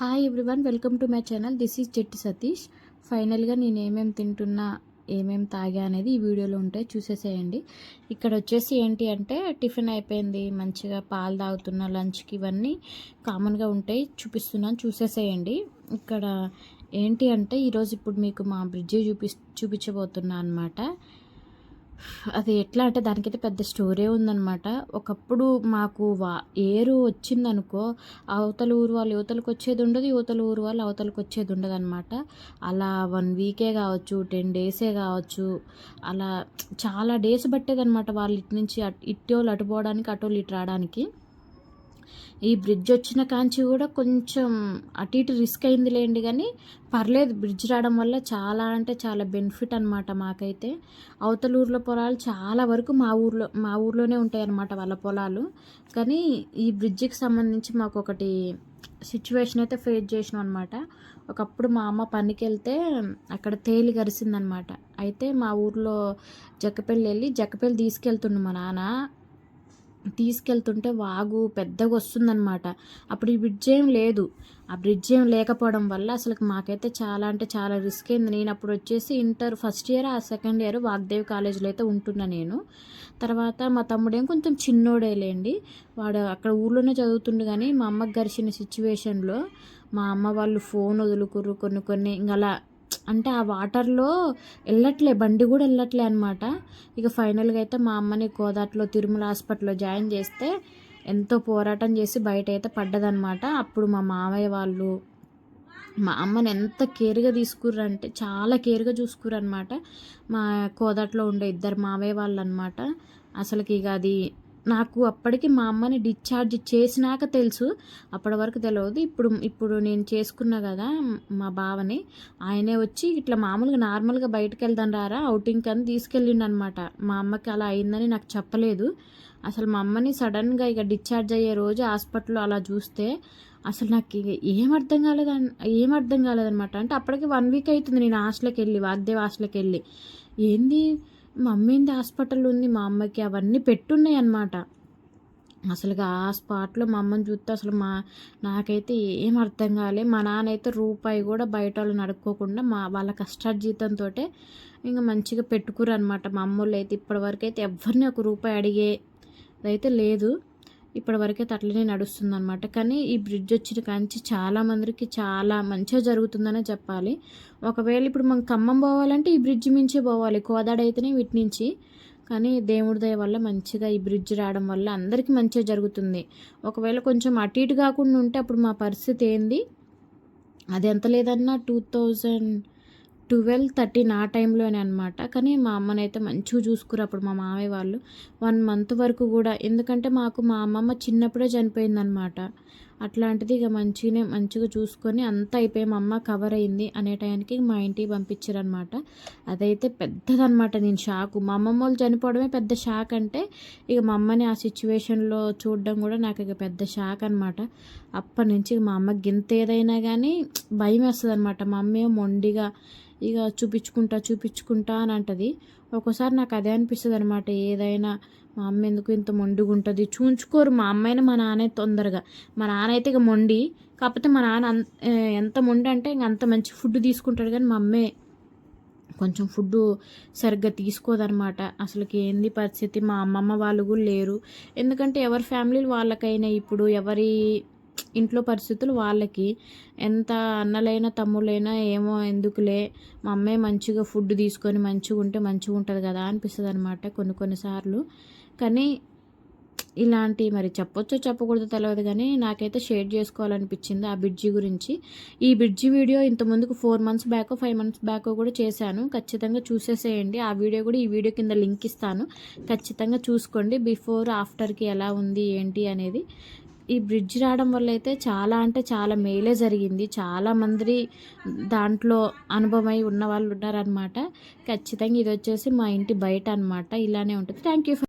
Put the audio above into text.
Hi everyone welcome to my channel this is Jetti Satish ఫైనల్గా నేను ఏమేమి తింటున్నా ఏమేమి తాగా అనేది ఈ వీడియోలో ఉంటాయి చూసేసేయండి. ఇక్కడ వచ్చేసి ఏంటి అంటే టిఫిన్ అయిపోయింది మంచిగా పాలు తాగుతున్న లంచ్కి ఇవన్నీ కామన్గా ఉంటాయి చూపిస్తున్నాను చూసేసేయండి. ఇక్కడ ఏంటి అంటే ఈరోజు ఇప్పుడు మీకు మా బ్రిడ్జి చూపి చూపించబోతున్నా అనమాట అది ఎట్లా అంటే దానికైతే పెద్ద స్టోరీ ఉందనమాట ఒకప్పుడు మాకు వా ఏరు వచ్చిందనుకో అవతల ఊరు వాళ్ళు యువతలకు వచ్చేది ఉండదు యువతల ఊరు వాళ్ళు అవతలకు వచ్చేది ఉండదు అనమాట అలా వన్ వీకే కావచ్చు టెన్ డేసే కావచ్చు అలా చాలా డేస్ పట్టేదనమాట వాళ్ళు ఇటు నుంచి ఇటు అటు వాళ్ళు ఇటు రావడానికి. ఈ బ్రిడ్జ్ వచ్చిన కాంచి కూడా కొంచెం అటు ఇటు రిస్క్ అయింది లేండి కానీ పర్లేదు బ్రిడ్జ్ రావడం వల్ల చాలా అంటే చాలా బెనిఫిట్ అనమాట మాకైతే. అవతల ఊర్లో పొలాలు చాలా వరకు మా ఊర్లో మా ఊర్లోనే ఉంటాయి అన్నమాట వాళ్ళ పొలాలు. కానీ ఈ బ్రిడ్జికి సంబంధించి మాకు ఒకటి సిచ్యువేషన్ అయితే ఫేస్ చేసినాం అనమాట ఒకప్పుడు మా అమ్మ పనికి వెళ్తే అక్కడ తేలి గరిసిందనమాట అయితే మా ఊర్లో జక్కపల్లి వెళ్ళి జక్కపల్లి తీసుకెళ్తుండు మా నాన్న. తీసుకెళ్తుంటే వాగు పెద్దగా వస్తుందన్నమాట. అప్పుడు ఈ బ్రిడ్జ్ ఏం లేదు. ఆ బ్రిడ్జ్ ఏం లేకపోవడం వల్ల అసలు మాకైతే చాలా అంటే చాలా రిస్క్ అయింది. నేను అప్పుడు వచ్చేసి ఇంటర్ ఫస్ట్ ఇయర్ ఆ సెకండ్ ఇయర్ వాగ్దేవి కాలేజీలో అయితే ఉంటున్నా నేను. తర్వాత మా తమ్ముడేం కొంచెం చిన్నోడే లేండి. వాడు అక్కడ ఊళ్ళోనే చదువుతుండు కానీ మా అమ్మకి గరిచిన సిచ్యువేషన్లో మా అమ్మ వాళ్ళు ఫోన్ వదులుకుర్రు కొన్ని కొన్ని. ఇంకా అలా అంటే ఆ వాటర్లో వెళ్ళట్లే బండి కూడా వెళ్ళట్లే అనమాట ఇక ఫైనల్గా అయితే మా అమ్మని కోదాట్లో తిరుమల హాస్పిటల్లో జాయిన్ చేస్తే ఎంతో పోరాటం చేసి బయట అయితే పడ్డదనమాట అప్పుడు మా మామయ్య వాళ్ళు మా అమ్మని ఎంత కేర్గా తీసుకుర్రంటే చాలా కేర్గా చూసుకురనమాట మా కోదాట్లో ఉండే ఇద్దరు మావయ్య వాళ్ళు అనమాట అసలుకి ఇక అది నాకు అప్పటికి మా అమ్మని డిశ్చార్జ్ చేసినాక తెలుసు. అప్పటి వరకు తెలియదు ఇప్పుడు ఇప్పుడు నేను చేసుకున్నా కదా మా బావని ఆయనే వచ్చి ఇట్లా మామూలుగా నార్మల్గా బయటకు వెళ్దాం రారా అవుటింగ్ అని తీసుకెళ్ళిండు అనమాట మా అమ్మకి అలా అయిందని నాకు చెప్పలేదు. అసలు మా అమ్మని సడన్గా ఇక డిశ్చార్జ్ అయ్యే రోజు హాస్పిటల్లో అలా చూస్తే అసలు నాకు ఏం అర్థం కాలేదు ఏం అర్థం కాలేదనమాట. అంటే అప్పటికి వన్ వీక్ అవుతుంది నేను హాస్టల్కి వెళ్ళి వాగ్దేవ్ హాస్టల్కి వెళ్ళి. ఏంది? మా హాస్పిటల్ ఉంది మా అమ్మకి అవన్నీ పెట్టున్నాయి అన్నమాట అసలుగా ఆ స్పాట్లో మా అమ్మని చూస్తే అసలు మా నాకైతే ఏం అర్థం కాలే. మా నాన్న అయితే రూపాయి కూడా బయట వాళ్ళని అడుక్కోకుండా మా వాళ్ళ కష్టార్జితంతో ఇంకా మంచిగా పెట్టుకురు అనమాట మా అమ్మోళ్ళు అయితే ఇప్పటివరకు అయితే ఎవరిని ఒక రూపాయి అడిగే అయితే లేదు. ఇప్పటివరకు అయితే అట్లనే నడుస్తుంది అనమాట కానీ ఈ బ్రిడ్జ్ వచ్చిన కాంచి చాలా మందికి చాలా మంచిగా జరుగుతుందనే చెప్పాలి. ఒకవేళ ఇప్పుడు మనం ఖమ్మం పోవాలంటే ఈ బ్రిడ్జ్ మించే పోవాలి. కోదాడ అయితేనే వీటి నుంచి. కానీ దేవుడి దయ వల్ల మంచిగా ఈ బ్రిడ్జ్ రావడం వల్ల అందరికీ మంచిగా జరుగుతుంది. ఒకవేళ కొంచెం అటు ఇటు కాకుండా ఉంటే అప్పుడు మా పరిస్థితి ఏంది? అది ఎంత లేదన్నా టూ థౌజండ్ ట్వెల్వ్ థర్టీన్ ఆ టైంలోనే అనమాట కానీ మా అమ్మనైతే మంచిగా చూసుకురు అప్పుడు మా మామయ్య వాళ్ళు. వన్ మంత్ వరకు కూడా. ఎందుకంటే మాకు మా అమ్మమ్మ చిన్నప్పుడే చనిపోయిందనమాట అట్లాంటిది ఇక మంచిగానే మంచిగా చూసుకొని అంతా అయిపోయి మా అమ్మ కవర్ అయింది అనే టైంకి మా ఇంటికి పంపించారనమాట అదైతే పెద్దదనమాట నేను షాకు మా అమ్మమ్మ వాళ్ళు చనిపోవడమే పెద్ద షాక్ అంటే ఇక మా అమ్మని ఆ సిచ్యువేషన్లో చూడడం కూడా నాకు ఇక పెద్ద షాక్ అనమాట అప్పటి నుంచి మా అమ్మకి గింత ఏదైనా కానీ భయం వేస్తుంది అనమాట మా అమ్మ మొండిగా ఇక చూపించుకుంటా చూపించుకుంటా అని అంటది. ఒక్కోసారి నాకు అదే అనిపిస్తుంది అనమాట ఏదైనా మా అమ్మ ఎందుకు ఇంత మొండిగా ఉంటుంది చూంచుకోరు. మా అమ్మాయిని మా నాన్న తొందరగా. మా నాన్న అయితే ఇక మొండి. కాకపోతే మా నాన్న ఎంత మొండి అంటే ఇంక అంత మంచి ఫుడ్ తీసుకుంటాడు కానీ మా అమ్మే కొంచెం ఫుడ్ సరిగ్గా తీసుకోదనమాట. అసలుకి ఏంది పరిస్థితి? మా అమ్మమ్మ వాళ్ళు కూడా లేరు. ఎందుకంటే ఎవరి ఫ్యామిలీలు వాళ్ళకైనా ఇప్పుడు ఎవరి ఇంట్లో పరిస్థితులు వాళ్ళకి. ఎంత అన్నలైనా తమ్ముళ్ళైనా ఏమో ఎందుకులే మా అమ్మే మంచిగా ఫుడ్ తీసుకొని మంచిగా ఉంటే మంచిగా ఉంటుంది కదా అనిపిస్తుంది అనమాట కొన్ని కొన్నిసార్లు కానీ ఇలాంటి మరి చెప్పొచ్చో చెప్పకూడదో తెలియదు కానీ నాకైతే షేర్ చేసుకోవాలనిపించింది ఆ బ్రిడ్జి గురించి. ఈ బ్రిడ్జి వీడియో ఇంత ముందుకు four months back five months back కూడా చేశాను. ఖచ్చితంగా చూసేసేయండి. ఆ వీడియో కూడా ఈ వీడియో కింద లింక్ ఇస్తాను. ఖచ్చితంగా చూసుకోండి. బిఫోర్ ఆఫ్టర్కి ఎలా ఉంది ఏంటి అనేది ఈ బ్రిడ్జ్ రావడం వల్ల అయితే చాలా అంటే చాలా మేలే జరిగింది. చాలామంది దాంట్లో అనుభవమై ఉన్న వాళ్ళు ఉన్నారనమాట ఖచ్చితంగా ఇది వచ్చేసి మా ఇంటి బయట అనమాట ఇలానే ఉంటుంది. Thank you